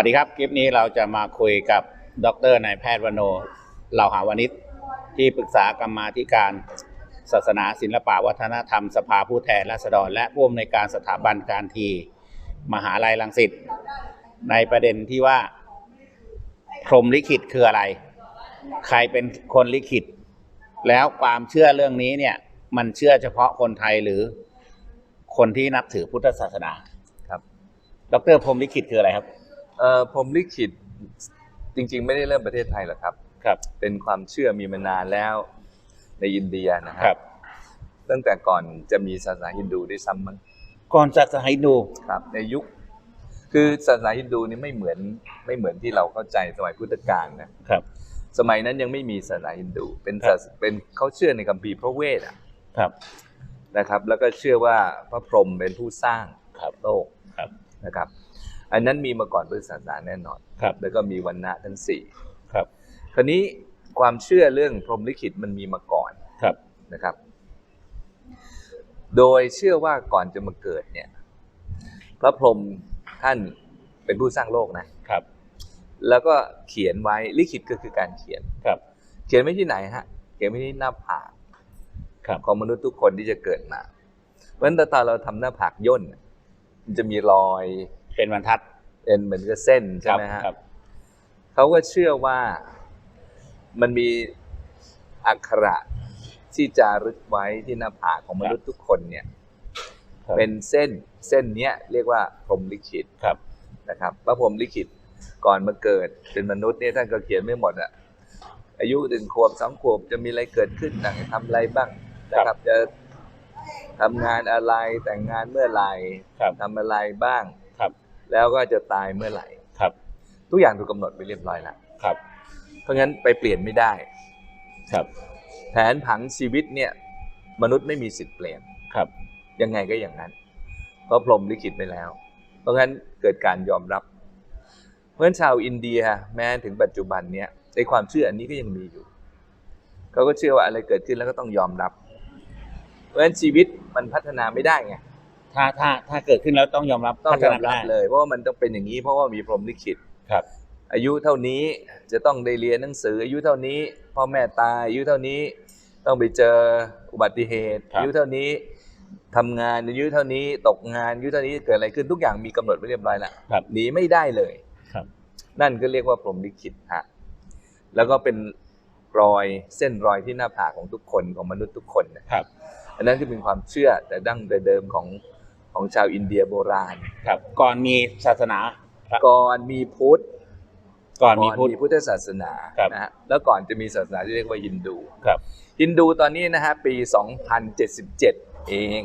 วัสดีครับ คลิปนี้เราจะมาคุยกับดรนายแพทย์วโนเหล่าหาวนิชที่ปรึกษากรรมาธิการ ศาสนาศิลปวัฒนธรรม สภาผู้แทนราษฎร และผู้อำนวยการสถาบันการที มหาลัยรังสิตในประเด็นที่ว่า พรมลิขิตคืออะไร ใครเป็นคนลิขิต แล้วความเชื่อเรื่องนี้เนี่ย มันเชื่อเฉพาะคนไทยหรือคนที่นับถือพุทธศาสนาครับ ดรพรมลิขิตคืออะไรครับ เอ่อผมลิขิตจริง ๆ ไม่ได้เริ่มประเทศไทยหรอกครับ ครับ เป็นความเชื่อมีมานานแล้วในอินเดียนะคครัรับตั้งแต่ก่อนจะมีศาสนาฮินดูด้วยซ้ำมั้งก่อนศาสนาฮินดูครับ ในยุค คือศาสนาฮินดูนี่ไม่เหมือนไม่เหมือนที่เราเข้าใจสมัยพุทธกาลนะครับ สมัยนั้นยังไม่มีศาสนาฮินดู เป็นครับศาสเป็นเขาเชื่อในคัมภีร์พระเวทอะครับ นะครับ แล้วก็เชื่อว่าพระพรหมเป็นผู้สร้างครับ โลกครับ นะครับ อันนั้นมีมาก่อนพุทธศาสนาแน่นอนครับ แล้วก็มีวันณะทั้งสี่ครับ คราวนี้ความเชื่อเรื่องพรหมลิขิตมันมีมาก่อนครับนะครับ โดยเชื่อว่าก่อนจะมาเกิดเนี่ย พระพรหมท่านเป็นผู้สร้างโลกนะครับ แล้วก็เขียนไว้ลิขิตก็คือการเขียนครับ เขียนไว้ที่ไหนฮะ เขียนไว้ที่หน้าผากครับของมนุษย์ทุกคนที่จะเกิดมาเพราะฉะนั้นตอนเราทำหน้าผากย่นน่ะมันจะมีรอย เป็นบรรทัดเป็นเหมือนกับเส้นใช่ไหมฮะครับ เขาก็เชื่อว่ามันมีอักขระที่จารึกไว้ที่หน้าผากของมนุษย์ทุกคนเนี่ยครับเป็นเส้นเส้นเนี้ยเรียกว่าพรหมลิขิตครับนะครับพระพรหมลิขิตก่อนมาเกิดเป็นมนุษย์เนี่ยท่านก็เขียนไม่หมดอะอายุหนึ่งขวบสองขวบจะมีอะไรเกิดขึ้นต่างทำอะไรบ้างนะครับจะทำงานอะไรแต่งงานเมื่อไหร่ครับทำอะไรบ้างครับ แล้วก็จะตายเมื่อไหร่ครับ ทุกอย่างถูกกำหนดไปเรียบร้อยแล้วครับ เพราะงั้นไปเปลี่ยนไม่ได้ ครับ แผนผังชีวิตเนี่ย มนุษย์ไม่มีสิทธิ์เปลี่ยนครับ ยังไงก็อย่างนั้น เพราะพรหมลิขิตไปแล้ว เพราะงั้นเกิดการยอมรับ เพราะฉะนั้นชาวอินเดียแม้ถึงปัจจุบันเนี่ยในความเชื่ออันนี้ก็ยังมีอยู่เขาก็เชื่อว่าอะไรเกิดขึ้นแล้วก็ต้องยอมรับ เพราะฉะนั้นชีวิตมันพัฒนาไม่ได้ไง ถ้าถ้าถ้าเกิดขึ้นแล้วต้องยอมรับต้องพัฒยอนามรับได้เลย เพราะว่ามันต้องเป็นอย่างนี้เพราะว่ามีพรหมลิขิตครับ อายุเท่านี้จะต้องได้เรียนหนังสือ อายุเท่านี้พ่อแม่ตายอายุเท่านี้ต้องไปเจออุบัติเหตุครับอายุเท่านี้ทำงานอายุเท่านี้ตกงานอายุเท่านี้เกิดอะไรขึ้นทุกอย่างมีกำหนดไว้เรียบร้อยแล้วครับหนีไม่ได้เลยครับ นั่นก็เรียกว่าพรหมลิขิตฮะแล้วก็เป็นรอยเส้นรอยที่หน้าผากของทุกคนของมนุษย์ทุกคนนะครับ อันนั้นคือเป็นความเชื่อแต่ดั้งแต่เดิมของ ของชาวอินเดียโบราณ ครับ ก่อนมีศาสนา ครับ ก่อนมีพุทธก่อนมีพุทธ พุทธศาสนาครับ นะฮะแล้วก่อนจะมีศาสนาที่เรียกว่าฮินดูครับ ฮินดูตอนนี้นะฮะปี 2077 เอง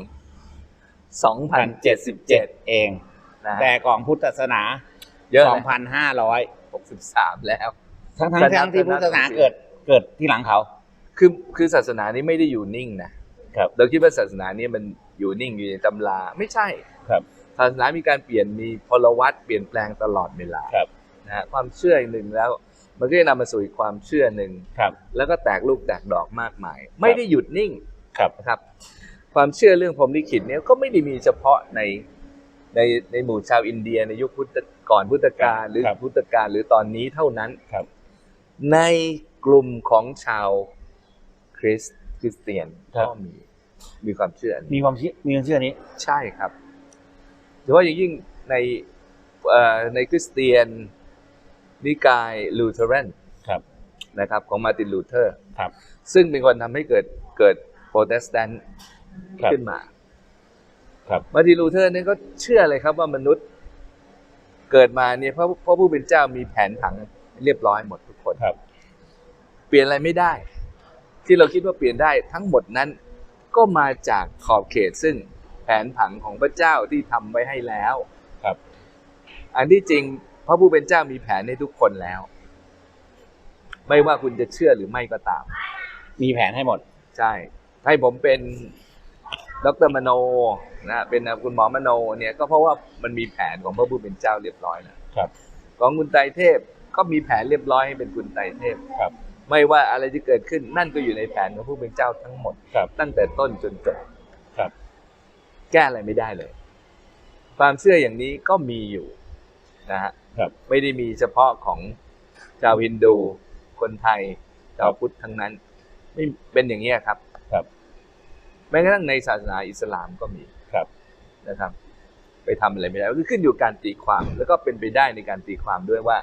พันเจ็ดสิบเจ็ด2077 เองนะฮะแต่ของพุทธศาสนา เยอะสเลองพันห้าร้อยย63 แล้ว ทั้งทั้งแต่นับทั้งที่แต่นับพุทธศาสนาจริงๆเกิดเกิดที่หลังเขา คือคือศาสนานี้ไม่ได้อยู่นิ่งนะครับ เราคิดว่าศาสนานี้มัน อยู่นิ่งอยู่ในตำราไม่ใช่ครับศาสนามีการเปลี่ยนมีพลวัตเปลี่ยนแปลงตลอดเวลาครับนะฮะความเชื่ออีกหนึ่งแล้ว มันก็จะนำมาสู่อีกความเชื่อหนึ่งครับ แล้วก็แตกลูกแตกดอกมากมาย ไม่ได้หยุดนิ่งครับนะครับ ความเชื่อเรื่องพรหมลิขิตเนี่ยก็ไม่ได้มีเฉพาะในในในหมู่ชาวอินเดียในยุคพุทธก่อนพุทธกาลหรือครับพุทธกาลหรือตอนนี้เท่านั้นครับ ในกลุ่มของชาวคริสต์คริสเตียนครับก็มี มีความเชื่ออันมีนี้ความเชื่อมีความเชื่อนี้ ใช่ครับโดยเฉพาะอย่างยิ่งในเอ่อในคริสเตียนนิกายลูเทเรนครับนะครับของมาร์ตินลูเทอร์ครับซึ่งเป็นคนทำให้เกิดเกิดโปรเตสแตนต์ครับขึ้นมาครับมาร์ตินลูเทอร์เนี่ยก็เชื่อเลยครับว่ามนุษย์เกิดมาเนี่ยเพราะเพราะผู้เป็นเจ้ามีแผนผังเรียบร้อยหมดทุกคนครับเปลี่ยนอะไรไม่ได้ ที่เราคิดว่าเปลี่ยนได้ทั้งหมดนั้น ก็มาจากขอบเขตซึ่งแผนผังของพระเจ้าที่ทำไว้ให้แล้วครับ อันที่จริงพระผู้เป็นเจ้ามีแผนให้ทุกคนแล้ว ไม่ว่าคุณจะเชื่อหรือไม่ก็ตาม มีแผนให้หมด ใช่ ให้ผมเป็นดรมโนนะเป็นคุณหมอมโนเนี่ยก็เพราะว่ามันมีแผนของพระผู้เป็นเจ้าเรียบร้อยแล้วครับ ของคุณไตรเทพก็มีแผนเรียบร้อยให้เป็นคุณไตรเทพครับ ไม่ว่าอะไรที่เกิดขึ้นนั่นก็อยู่ในแผนของผู้เป็นเจ้าทั้งหมด ครับตั้งแต่ต้นจนจบ ครับ แก้อะไรไม่ได้เลย ความเชื่ออย่างนี้ก็มีอยู่นะฮะครับ ไม่ได้มีเฉพาะของชาวฮินดู คนไทยชาวพุทธทั้งนั้น ไม่เป็นอย่างนี้ยครับ ครับ แม้กระทั่งในศาสนาอิสลามก็มีครับ นะครับ ไปทำอะไรไม่ได้ก็คือขึ้นอยู่กับการตีความ แล้วก็เป็นไปได้ในการตีความด้วยว่า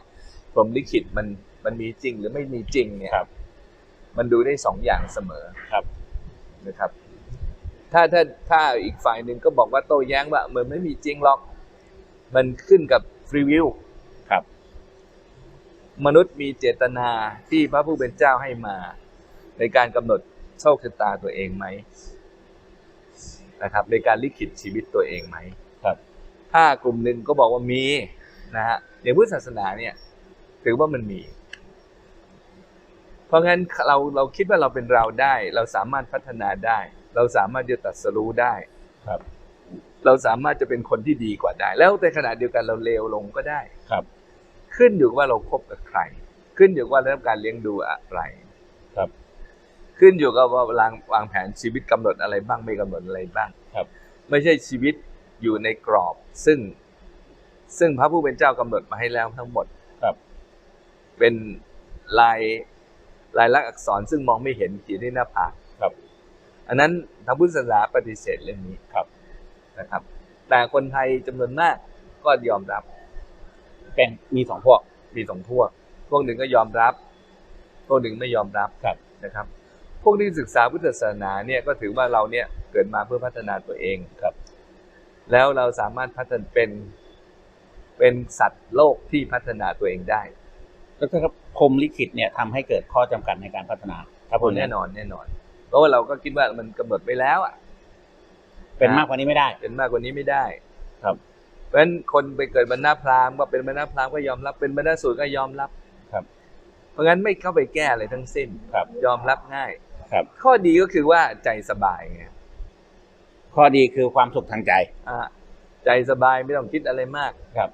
พรหมลิขิตมัน มันมีจริงหรือไม่มีจริงเนี่ยครับ มันดูได้สองอย่างเสมอครับนะครับ ถ้าถ้าถ้าอีกฝ่ายหนึ่งก็บอกว่าโต้แย้งว่ามันไม่มีจริงหรอก มันขึ้นกับฟรีวิวครับ มนุษย์มีเจตนาที่พระผู้เป็นเจ้าให้มา ในการกำหนดโชคชะตาตัวเองไหมนะครับ ในการลิขิตชีวิตตัวเองไหมครับ ถ้ากลุ่มหนึ่งก็บอกว่ามีนะฮะอย่างพุทธศาสนาเนี่ย ถือว่ามันมี เพราะงั้นเราเราคิดว่าเราเป็นเราได้ เราสามารถพัฒนาได้ เราสามารถจะตรัดสรู้ได้ครับ เราสามารถจะเป็นคนที่ดีกว่าได้ แล้วในขณะเดียวกันเราเลวลงก็ได้ครับ ขึ้นอยู่กับว่าเราคบกับใคร ขึ้นอยู่กับว่าได้รับการเลี้ยงดูอะไรครับ ขึ้นอยู่กับว่าวางวางแผนชีวิตกำหนดอะไรบ้างไม่กำหนดอะไรบ้างครับ ไม่ใช่ชีวิตอยู่ในกรอบ ซึ่งซึ่งพระผู้เป็นเจ้ากำหนดมาให้แล้วทั้งหมดครับ เป็นลาย ลายลักษณ์อักษรซึ่งมองไม่เห็นเขียนที่หน้าผากครับ อันนั้นทางพุทธศาสนาปฏิเสธเรื่องนี้ครับนะครับ แต่คนไทยจำนวนมากก็ยอมรับเป็นมีสองพวกมีสองพวก พวกหนึ่งก็ยอมรับ พวกหนึ่งไม่ยอมรับครับนะครับ พวกที่ศึกษาพุทธศาสนาเนี่ยก็ถือว่าเราเนี่ยเกิดมาเพื่อพัฒนาตัวเองครับ แล้วเราสามารถพัฒนาเป็นเป็นสัตว์โลกที่พัฒนาตัวเองได้ แล้วก็พรหมลิขิตเนี่ยทำให้เกิดข้อจำกัดในการพัฒนา ครับผมแน่นอนแน่นอน เพราะว่าเราก็คิดว่ามันกำหนดไว้แล้วอะเป็นมากกว่านี้ไม่ได้ เป็นมากกว่านี้ไม่ได้ ครับ เพราะฉะนั้นคนไปเกิดบรรณาพราหมณ์ก็เป็นบรรณาพราหมณ์ก็ยอมรับ เป็นบรรณาสูตรก็ยอมรับครับ เพราะงั้นไม่เข้าไปแก้อะไรทั้งสิ้นครับ ยอมรับง่าย ครับ ข้อดีก็คือว่าใจสบายไงข้อดีคือความสุขทางใจอะใจสบายไม่ต้องคิดอะไรมากครับ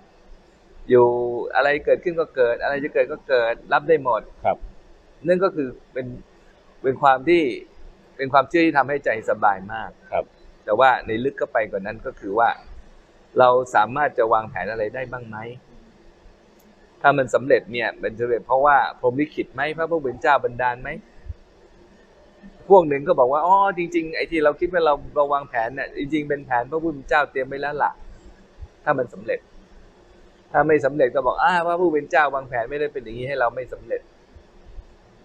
อยู่อะไรเกิดขึ้นก็เกิด อะไรจะเกิดก็เกิดรับได้หมดครับนั่นก็คือเป็นเป็นความที่เป็นความเชื่อที่ทำให้ใจสบายมากครับ แต่ว่าในลึกก็ไปกว่านั้นก็คือว่า เราสามารถจะวางแผนอะไรได้บ้างไหมถ้ามันสำเร็จเนี่ยมันสำเร็จเพราะว่าพรหมลิขิตไหมพระผู้เป็นเจ้าบันดาลไหมพวกหนึ่งก็บอกว่าอ๋อจริง ๆ ไอ้ที่เราคิดว่าเราเราวางแผนเนี่ยจริงๆเป็นแผนพระผู้เป็นเจ้าเตรียมไว้แล้วล่ะ ถ้ามันสำเร็จ ถ้าไม่สำเร็จก็บอกอ้าพระผู้เป็นเจ้าวางแผนไม่ได้เป็นอย่างนี้ให้เราไม่สำเร็จ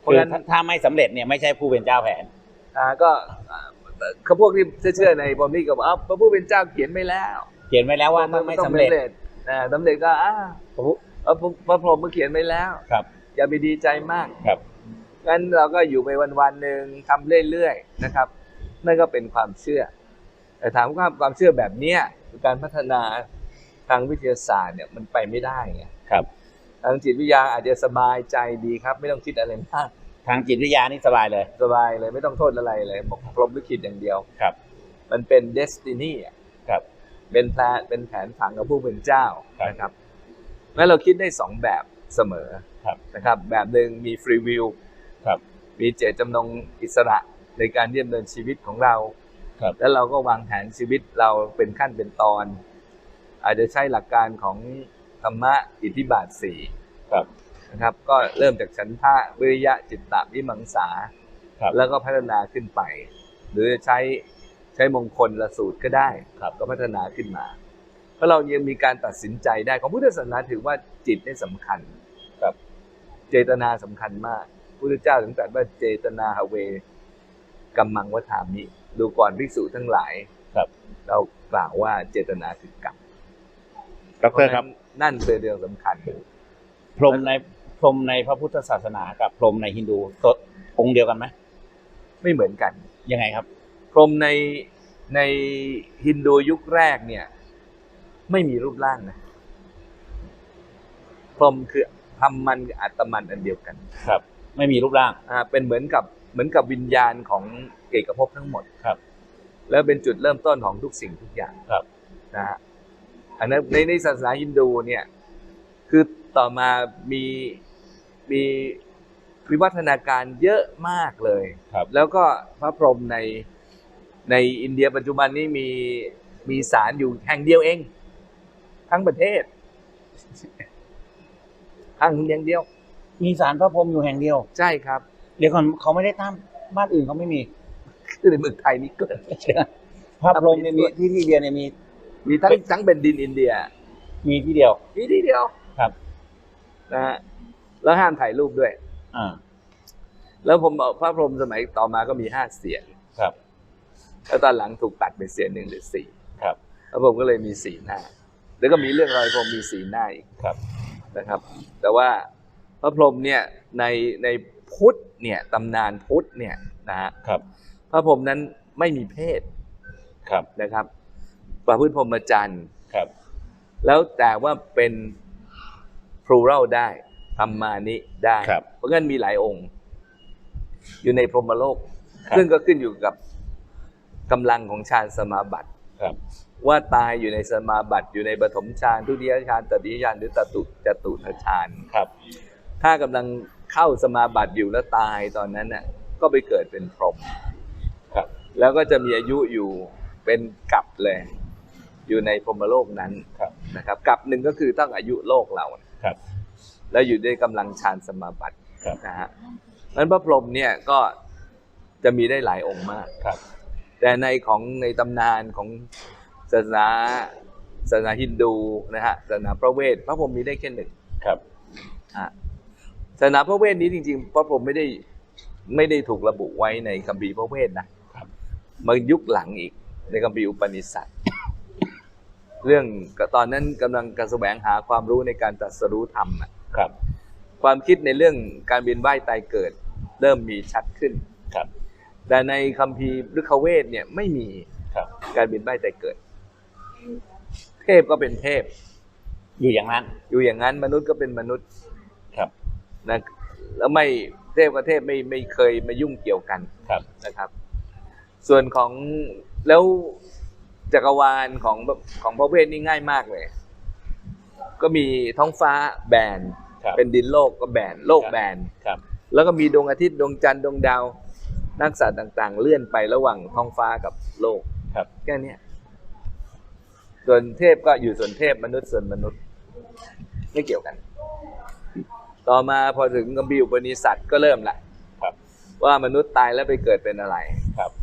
เพราะคือฉะนั้นถ้าถ้าไม่สำเร็จเนี่ยไม่ใช่ผู้เป็นเจ้าแผน อ่าก็อ่าเขาพวกที่เชื่อในพรหมลิขิตก็บอกอ้าวพระผู้เป็นเจ้าเขียนไว้แล้ว เขียนไว้แล้วว่าถ้าไม่สำเร็จนะสำเร็จก็อ่าพระผู้เออพระพระพรหมมาเขียนไว้แล้วครับ อย่าไปดีใจมากครับงั้นเราก็อยู่ไปวันๆหนึ่งทำเรื่อยๆนะครับ นั่นก็เป็นความเชื่อ แต่ถามว่าความเชื่อแบบเนี้ยคือการพัฒนา ทางวิทยาศาสตร์เนี่ยมันไปไม่ได้ไงครับ ทางจิตวิทยาอาจจะสบายใจดีครับ ไม่ต้องคิดอะไรมากทางจิตวิทยานี่สบายเลย สบายเลยไม่ต้องโทษอะไรเลยบอกพรหมลิขิตอย่างเดียวครับ มันเป็นเดสตินีอะครับ เป็นแผนเป็นแผนผังของผู้เป็นเจ้าครับนะครับงั้นเราคิดได้สองแบบเสมอครับนะครับ แบบหนึ่งมีฟรีวิวครับมีเจตจำนงอิสระในการที่ดำเนินชีวิตของเราครับแล้วเราก็วางแผนชีวิตเราเป็นขั้นเป็นตอน อาจจะใช้หลักการของธรรมะอิทธิบาทสี่ครับนะครับ ก็เริ่มจากฉันทะวิริยะจิตตะวิมังสาครับแล้วก็พัฒนาขึ้นไป หรือจะใช้ใช้มงคลละสูตรก็ได้ครับ ก็พัฒนาขึ้นมา เพราะเรายังมีการตัดสินใจได้ของพุทธศาสนาถือว่าจิตนี่สำคัญครับเจตนาสำคัญมากพุทธเจ้าถึงตรัสว่าเจตนาหเวกัมมังวถามิ ดูก่อนภิกษุทั้งหลายครับ เรากล่าวว่าเจตนาคือกรรม ดรครับเพาะฉะนั้นนั่นเป็นเรื่องสำคัญ พรหมในพรหมในพระพุทธศาสนากับพรหมในฮินดูตวองค์เดียวกันไหมไม่เหมือนกันยังไงครับ พรหมในในฮินดูยุคแรกเนี่ย ไม่มีรูปร่างนะพรหมคือทำมันกับอัตมันอันเดียวกันครับ ไม่มีรูปร่างอ่าเป็นเหมือนกับเหมือนกับวิญญาณของเอกภพทั้งหมดครับ แล้วเป็นจุดเริ่มต้นของทุกสิ่งทุกอย่างครับนะฮะ อันนั้นในในศาสนาฮินดูเนี่ยคือต่อมามีมีวิวัฒนาการเยอะมากเลยครับแล้วก็พระพรหมในในอินเดียปัจจุบันนี้มีมีศาลอยู่แห่งเดียวเอง ทั้งประเทศห้างอย่างเดียว มีสารพระพรหมอยู่แห่งเดียว ใช่ครับ เดี๋ยวก่อนเขาไม่ได้ตั้งบ้านอื่นเขาไม่มีคือในเมืองไทยนี่เกิดพระพรหมเนี่ยมีที่ที่เดียวเนี่ยมี มีทั้งทั้งเป็นดินอินเดีย มีที่เดียว มีที่เดียวครับนะฮะแล้วห้ามถ่ายรูปด้วย อ่า แล้วผมบอกพระพรหมสมัยต่อมาก็มีห้าเสียงครับแล้วตอนหลังถูกตัดเป็นเสียงหนึ่งหรือสี่ครับพระพรหมก็เลยมีสี่หน้า แล้วก็มีเรื่องรอยพรหมมีสี่หน้าอีกครับนะครับ แต่ว่าพระพรหมเนี่ยในในพุทธเนี่ยตำนานพุทธเนี่ยนะฮะครับ พระพรหมนั้นไม่มีเพศครับนะครับ ประพฤติพรหมจรรย์ครับ แล้วแต่ว่าเป็น plural ได้ธรรมานิได้ ครับ เพราะงั้นมีหลายองค์ อยู่ในพรหมโลก ครับซึ่งก็ขึ้นอยู่กับกำลังของฌานสมาบัติ ครับ ว่าตายอยู่ในสมาบัติ อยู่ในปฐมฌานทุติยฌานตติยฌานหรือตตุจตุทฌาน ครับ ถ้ากำลังเข้าสมาบัติอยู่แล้วตายตอนนั้นน่ะก็ไปเกิดเป็นพรหมครับ แล้วก็จะมีอายุอยู่เป็นกับเลย อยู่ในพรหมโลกนั้นครับนะครับกับหนึ่งก็คือต้องอายุโลกเราครับ แล้วอยู่ด้วยกำลังฌานสมาบัติครับนะฮะนั้นพระพรหมเนี่ยก็จะมีได้หลายองค์มากครับ แต่ในของในตำนานของศาสนาศาสนาฮินดูนะฮะศาสนาพระเวทพระพรหมมีได้แค่หนึ่งครับอะศาสนาพระเวทนี้จริง ๆ พระพรหมไม่ได้ไม่ได้ถูกระบุไว้ในคัมภีร์พระเวทนะครับมายุคหลังอีกในคัมภีร์อุปนิสัต เรื่องก็ตอนนั้นกำลังการแสวงหาความรู้ในการตรัสรู้ธรรมอะครับ ความคิดในเรื่องการเวียนว่ายตายเกิด เริ่มมีชัดขึ้นครับ แต่ในคัมภีร์ฤกขเวทเนี่ยไม่มีครับการเวียนว่ายตายเกิด เทพก็เป็นเทพ อยู่อย่างนั้น อยู่อย่างนั้นมนุษย์ก็เป็นมนุษย์ครับนะแล้วไม่เทพกับเทพไม่ไม่เคยมายุ่งเกี่ยวกันครับนะครับ ส่วนของแล้ว จักรวาลของของพระเวทนี่ง่ายมากเลย ก็มีท้องฟ้าแบนครับเป็นดินโลกก็แบนโลกครับแบนครับ แล้วก็มีดวงอาทิตย์ดวงจันทร์ดวงดาว นักสัตว์ต่าง ๆ เลื่อนไประหว่างท้องฟ้ากับโลกครับ แค่เนี้ยส่วนเทพก็อยู่ส่วนเทพมนุษย์ส่วนมนุษย์ ไม่เกี่ยวกัน ต่อมาพอถึงกัมพีร์อุปนิสัตก็เริ่มละครับ ว่ามนุษย์ตายแล้วไปเกิดเป็นอะไร ครับไป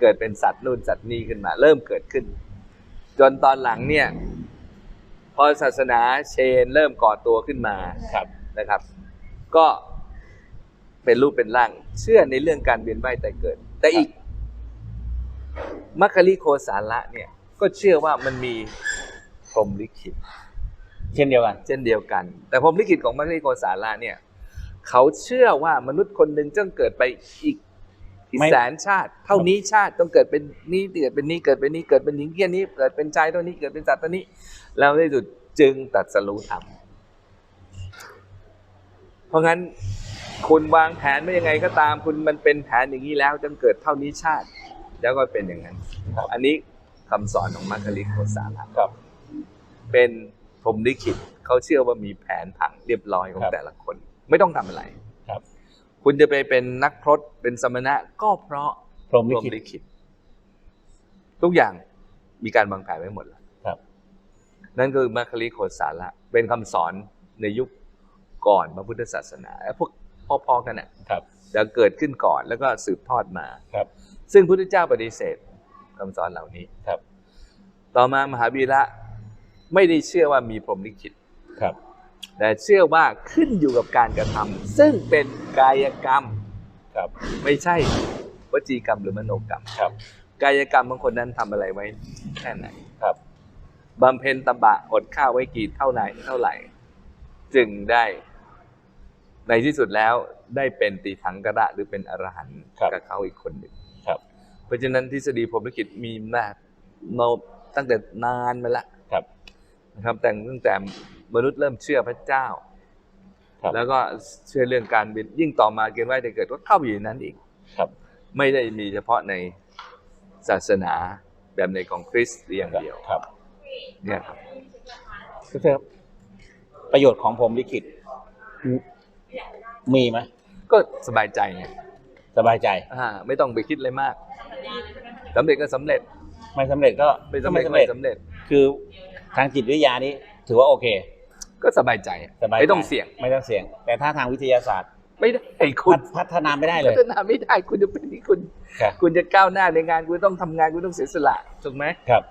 เกิดเป็นสัตว์นู่นสัตว์นี่ขึ้นมา เริ่มเกิดขึ้น จนตอนหลังเนี่ย พอศาสนาเชนเริ่มก่อตัวขึ้นมาครับนะครับ ก็เป็นรูปเป็นร่าง เชื่อในเรื่องการเวียนว่ายแต่เกิด แต่อีกมัคคลิโคสาระเนี่ย ก็เชื่อว่ามันมีพรหมลิขิตเช่นเดียวกัน เช่นเดียวกัน แต่พรหมลิขิตของมัคคลิโกสาระเนี่ย เขาเชื่อว่ามนุษย์คนหนึ่งต้องเกิดไปอีกอีก ไม่ แสนชาติ เท่านี้ชาติต้องเกิดเป็นนี้เกิดเป็นนี้เกิดเป็นนี้เกิดเป็นหญิงแค่นี้เกิดเป็นชายเท่านี้เกิดเป็นสัตว์เท่านี้ แล้วในที่สุดจึงตัดสรู้ธรรมเพราะงั้นคุณวางแผนไม่ยังไงก็ตามคุณมันเป็นแผนอย่างนี้แล้วต้องเกิดเท่านี้ชาติ แล้วก็เป็นอย่างนั้น ครับ อันนี้คำสอนของมัคคลิโกสาระครับ เป็นพรหมลิขิตเขาเชื่อว่ามีแผนผังเรียบร้อยของครับ แต่ละคน ไม่ต้องทำอะไร ครับคุณจะไปเป็นนักพรตเป็นสมณะก็เพราะพรหมพลิรหมขิตลิขิตทุกอย่างมีการวางแผนไว้หมดแล้วครับ นั่นคือมัคคลิโคสาระเป็นคำสอนในยุคก่อนพระพุทธศาสนาพวกพอๆกันน่ะครับจะเกิดขึ้นก่อนแล้วก็สืบทอดมาครับ ซึ่งพุทธเจ้าปฏิเสธคำสอนเหล่านี้ครับ ต่อมามหาวีระไม่ได้เชื่อว่ามีพรหมลิขิตครับ แต่เชื่อว่าขึ้นอยู่กับการกระทำซึ่งเป็นกายกรรมครับ ไม่ใช่วจีกรรมหรือมโนกรรมครับ กายกรรมบางคนนั้นทำอะไรไว้แค่ไหนครับบำเพ็ญตบะอดข้าวไว้กี่เท่าไหร่เท่าไหร่ จึงได้ในที่สุดแล้วได้เป็นตีถังกระหรือเป็นอรหันต์ครับกับเขาอีกคนหนึ่งครับ เพราะฉะนั้นทฤษฎีพรหมลิขิตมีมามาตั้งแต่นานมาแล้วครับนะครับแต่ตั้งแต่ มนุษย์เริ่มเชื่อพระเจ้าครับแล้วก็เชื่อเรื่องการบินยิ่งต่อมาเกณฑ์ไหวแต่เกิดก็เข้าไปอยู่ในนั้นอีกครับ ไม่ได้มีเฉพาะในศาสนาแบบในของคริสต์อย่างเดียวครับเนี่ยครับก็คือประโยชน์ของพรหมลิขิตมีมีไหมก็สบายใจไงสบายใจอ่าไม่ต้องไปคิดอะไรมากสำเร็จก็สำเร็จ ไม่สำเร็จก็ไม่สำเร็จก็ก็ไม่สำเร็จ คือทางจิตวิทยานี้ถือว่าโอเค ก็สบายใจสบายใจ ไม่ต้องเสี่ยงไม่ต้องเสี่ยง แต่ถ้าทางวิทยาศาสตร์ไม่ได้คุณพัฒนาไม่ได้เลพัย ฒนาไม่ได้คุณจะเป็นที่คุณ ครับ คุณจะก้าวหน้าในงาน คุณต้องทำงานคุณต้องเสียสละถูกไหมครับ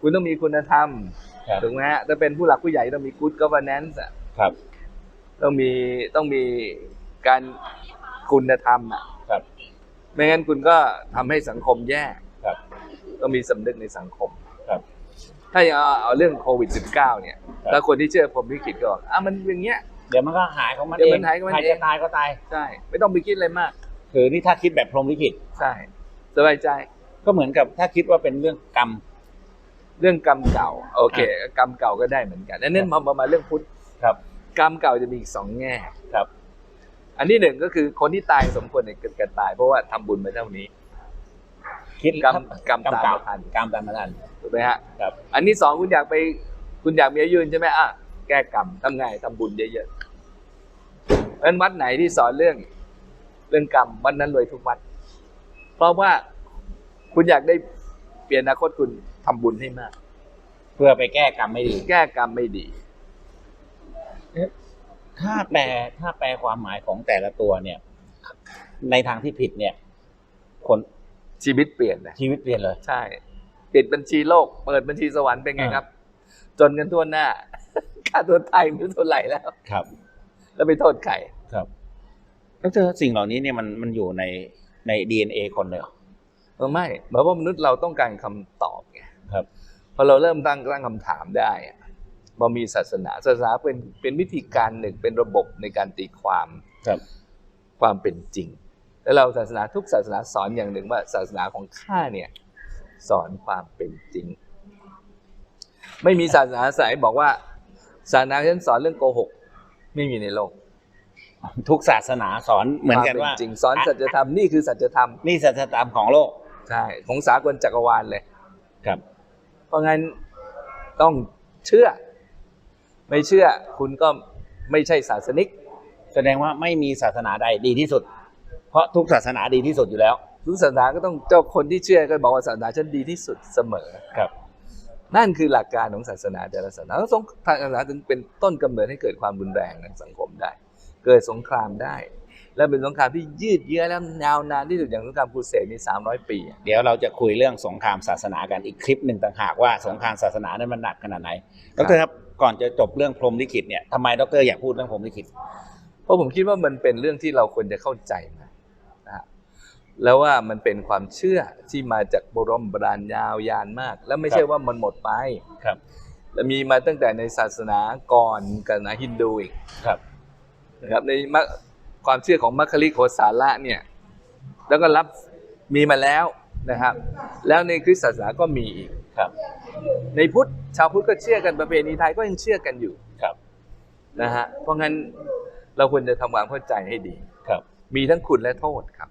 คุณต้องมีคุณธรรมครับ ถูกไหมฮะถ้าเป็นผู้หลักผู้ใหญ่ต้องมี good governance อะครับ ต้องมีต้องมีการคุณธรรมอะครับไม่งั้นคุณก็ทำให้สังคมแย่ครับ ต้องมีสำนึกในสังคมครับ ถ้าอย่างเอาเอาเรื่องโควิด -19 เนี่ยครับถ้าคนที่เชื่อผมลิขิตก็บอกอะมันอย่างเงี้ย เดี๋ยวมันก็หายของมันเดี๋เอยวมังนหายของมันใครเองจะตายก็ตายใช่ไม่ต้องไปคิดอะไรมากคือนี่ถ้าคิดแบบพรหมลิขิตใช่สบายใจ ก็เหมือนกับถ้าคิดว่าเป็นเรื่องกรรม เรื่องกรรมเก่า โอเค กรรมเก่าก็ได้เหมือนกันอันนั้นพอมามาเรื่องพุทธครับ กรรมเก่าจะมีอีกสองแง่ครับ อันที่หนึ่งก็คือคนที่ตายสมควรในการตาย เพราะว่าทำบุญไปเท่านี้ คิดกรรมกรรมกรรมตามเก่ามาทันกรรมตามมาทันถูกไหมฮะครับอันที่สองคุณอยากไป คุณอยากมีอายุยืนใช่ไหมอะแก้กรรมทำไงทำบุญเยอะๆเพราะฉะนั้นวัดไหนที่สอนเรื่อง เรื่องกรรมวัดนั้นรวยทุกวัด เพราะว่าคุณอยากได้เปลี่ยนอนาคตคุณทำบุญให้มาก เพื่อไปแก้กรรมไม่ดี แก้กรรมไม่ดีถ้าแปลถ้าแปลความหมายของแต่ละตัวเนี่ย ในทางที่ผิดเนี่ย คน ชีวิตเปลี่ยนนะชีวิตเปลี่ยนเลย ใช่ปิดบัญชีโลก เปิดบัญชีสวรรค์เป็นไงอ่าครับ จนกันทั่วหน้าค่าตัวไทยไม่รู้เท่าไหร่แล้วครับ แล้วไปโทษใครครับแล้วเจอสิ่งเหล่านี้เนี่ยมันมันอยู่ในในดีเอ็นเอคนเลยเหรอเออไม่เหมือนว่ามนุษย์เราต้องการคำตอบไงครับพอเราเริ่มตั้งตั้งคำถามได้อะพอมีศาสนาศาสนาเป็นเป็นวิธีการหนึ่งเป็นระบบในการตีความครับ ความเป็นจริง แล้วเราศาสนาทุกศาสนาสอนอย่างหนึ่งว่าศาสนาของข้าเนี่ยสอนความเป็นจริง ไม่มีศาสนาสายบอกว่า ศาสนาฉันสอนเรื่องโกหก ไม่มีในโลก ทุกศาสนาสอนเหมือนกันควว่าป็จริงสอนสัจธรรมนี่คือสัจธรรมนี่สัจธรรมของโลกใช่ของสากลจักรวาลเลยครับ เพราะงั้นต้องเชื่อ ไม่เชื่อคุณก็ไม่ใช่ศาสนิก แสดงว่าไม่มีศาสนาใดดีที่สุด เพราะทุกศาสนาดีที่สุดอยู่แล้ว ทุกศาสนาก็ต้องเจ้าคนที่เชื่อก็บอกว่าศาสนาฉันดีที่สุดเสมอครับ นั่นคือหลักการของศาสนาแต่ละศาสนาแล้วสงทางศาสนาถึงเป็นต้นกำเนิดให้เกิดความรุนแรงในสังคมได้ เกิดสงครามได้ และเป็นสงครามที่ยืดเยื้อและยาวนานที่สุดอย่างสงครามครูเสดนี่สามร้อยปีอะเดี๋ยวเราจะคุยเรื่องสงครามศาสนากันอีกคลิปหนึ่งต่างหากว่าสงครามศาสนานั้นมันหนักขนาดไหนดรครับก่อนจะจบเรื่องพรหมลิขิตเนี่ยทำไมดรอยากพูดเรื่องพรหมลิขิตเพราะผมคิดว่ามันเป็นเรื่องที่เราควรจะเข้าใจมันนะฮะ แล้วว่ามันเป็นความเชื่อที่มาจากโบรมโบราณยาวนานมาก แล้วไม่ใช่ว่ามันหมดไปครับและมีมาตั้งแต่ในศาสนาก่อนศาสนาฮินดูอีกครับนะครับในมะความเชื่อของมัคคลิโคสาระเนี่ย แล้วก็รับมีมาแล้วนะครับ แล้วในคริสตศาสนาก็มีอีกครับ ในพุทธชาวพุทธก็เชื่อกันประเพณีไทยก็ยังเชื่อกันอยู่ครับนะฮะเพราะงั้นเราควรจะทำความเข้าใจให้ดีครับ มีทั้งคุณและโทษครับ